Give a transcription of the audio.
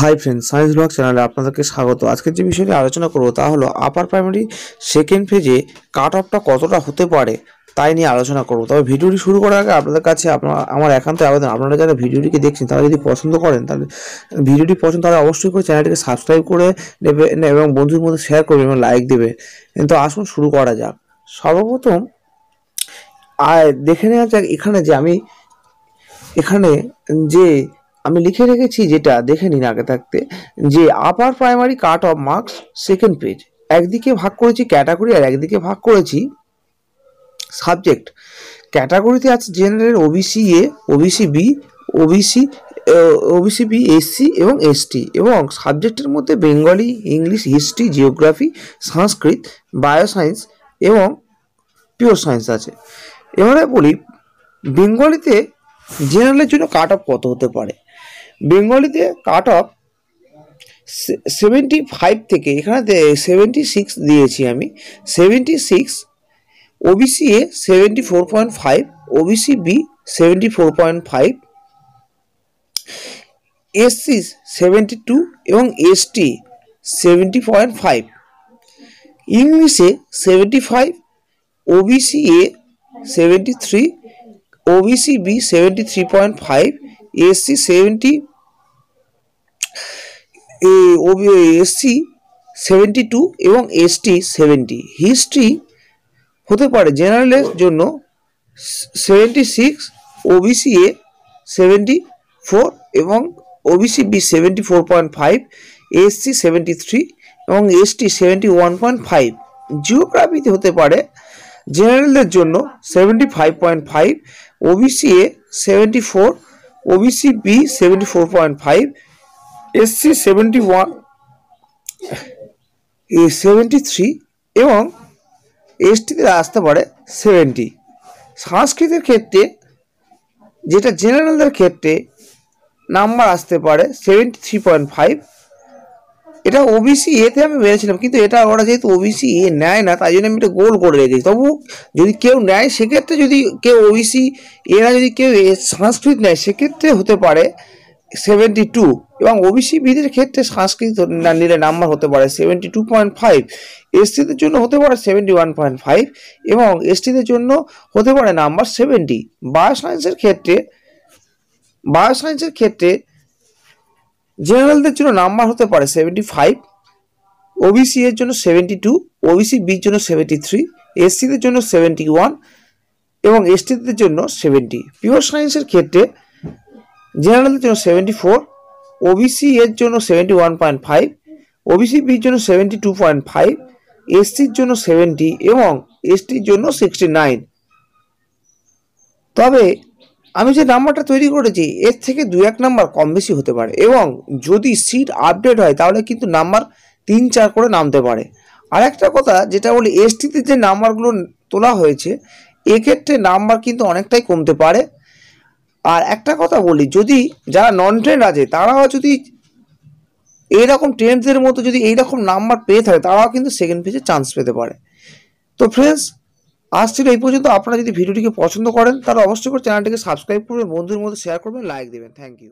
Hi friend science blog চ্যানেলে আপনাদেরকে স্বাগত। আজকের যে বিষয়টি আলোচনা করব তা হলো আপার প্রাইমারি সেকেন্ড ফেজে কাট অফটা কতটা হতে পারে তাই নিয়ে আলোচনা করব। তবে ভিডিওটি শুরু করার আগে আপনাদের কাছে আপনার, আমার একান্ত আবেদন, আপনারা যারা ভিডিওটিকে দেখছেন, তারা যদি পছন্দ করেন, তাহলে ভিডিওটি পছন্দ তাহলে অবশ্যই করে চ্যানেলটিকে সাবস্ক্রাইব করে নেবেন এবং বন্ধুদের মধ্যে শেয়ার করবেন এবং লাইক দেবে। কিন্তু আসুন শুরু করা যাক। সর্বপ্রথম দেখে নেওয়া যাক এখানে যে আমি, এখানে যে আমি লিখে রেখেছি যেটা দেখে নিন আগে থাকতে, যে upper primary cut off marks second page একদিকে ভাগ করেছি ক্যাটাগরি আর একদিকে ভাগ করেছি সাবজেক্ট ক্যাটাগরিতে আছে general OBC A OBC B OBC OBC B SC এবং এসটি এবং সাবজেক্টের মধ্যে Bengali English history geography Sanskrit bioscience এবং পিওর সায়েন্স আছে। এবারে বলি বেঙ্গলিতে জেনারেলের জন্য কাট অফ কত হতে পারে? বেঙ্গলিতে কাট অফ সেভেন্টি ফাইভ থেকে এখানে সেভেন্টি সিক্স দিয়েছি আমি seventy six OBC A seventy four point five OBC B seventy four point five SC seventy two এবং এসটি সেভেন্টি পয়েন্ট ফাইভ ইংলিশে seventy five OBC A seventy three OBC B seventy three point five SC seventy SC seventy two এবং ST seventy history হতে পারে জেনারেলের জন্য seventy six OBC A seventy four এবং OBC B seventy four point five SC seventy three এবং ST seventy one point five জিওগ্রাফিতে হতে পারে জেনারেলদের জন্য seventy five point five OBC A seventy four OBC B seventy four point five SC seventy one seventy three এবং এসটিতে আসতে পারে seventy সংস্কৃতের ক্ষেত্রে যেটা জেনারেলদের ক্ষেত্রে নাম্বার আসতে পারে সেভেন্টি থ্রি পয়েন্ট ফাইভ এটা ওবিসি এতে আমি বেড়েছিলাম কিন্তু এটা ওরা যেহেতু ওবিসি এ নেয় না, তাই জন্য আমি এটা গোল করে রেখেছি। তবু যদি কেউ নেয়, সেক্ষেত্রে যদি কেউ ওবিসি এরা যদি কেউ সংস্কৃত নেয়, সেক্ষেত্রে হতে পারে সেভেন্টি টু এবং ওবিসি বিদের ক্ষেত্রে সংস্কৃত নিলে নাম্বার হতে পারে সেভেন্টি টু পয়েন্ট ফাইভ এসটিদের জন্য হতে পারে সেভেন্টি ওয়ান পয়েন্ট ফাইভ এবং এসটিদের জন্য হতে পারে নাম্বার সেভেন্টি বায়োসায়েন্সের ক্ষেত্রে বায়োসায়েন্সের ক্ষেত্রে জেনারেলদের জন্য নাম্বার হতে পারে সেভেন্টি ফাইভ ওবিসি এর জন্য সেভেন্টি টু ওবিসি বির জন্য সেভেন্টি থ্রি এসসিদের জন্য সেভেন্টি ওয়ান এবং এসটিদের জন্য সেভেন্টি পিওর সায়েন্সের ক্ষেত্রে জেনারেলদের জন্য সেভেন্টি ফোর ওবিসি এর জন্য seventy one point five OBC বির জন্য সেভেন্টি টু পয়েন্ট ফাইভ এসসির জন্য সেভেন্টি এবং এসটির জন্য সিক্সটি নাইন তবে আমি যে নাম্বারটা তৈরি করেছি, এর থেকে দু এক নাম্বার কম বেশি হতে পারে এবং যদি সিট আপডেট হয়, তাহলে কিন্তু নাম্বার তিন চার করে নামতে পারে। আর একটা কথা, যেটা বলি এসটিতে যে নাম্বারগুলো তোলা হয়েছে, এক্ষেত্রে নাম্বার কিন্তু অনেকটাই কমতে পারে। আর একটা কথা বলি, যদি যারা নন ট্রেন্ড আছে, তারাও যদি এইরকম ট্রেন্ডসদের মতো যদি এইরকম নাম্বার পেয়ে থাকে, তারাও কিন্তু সেকেন্ড পেজে চান্স পেতে পারে। তো ফ্রেন্ডস আজ ছিল এই পর্যন্ত আপনারা যদি ভিডিওটিকে পছন্দ করেন, তাহলে অবশ্যই করে চ্যানেলটিকে সাবস্ক্রাইব করবেন বন্ধুর মধ্যে শেয়ার করবেন লাইক দেবেন। Thank you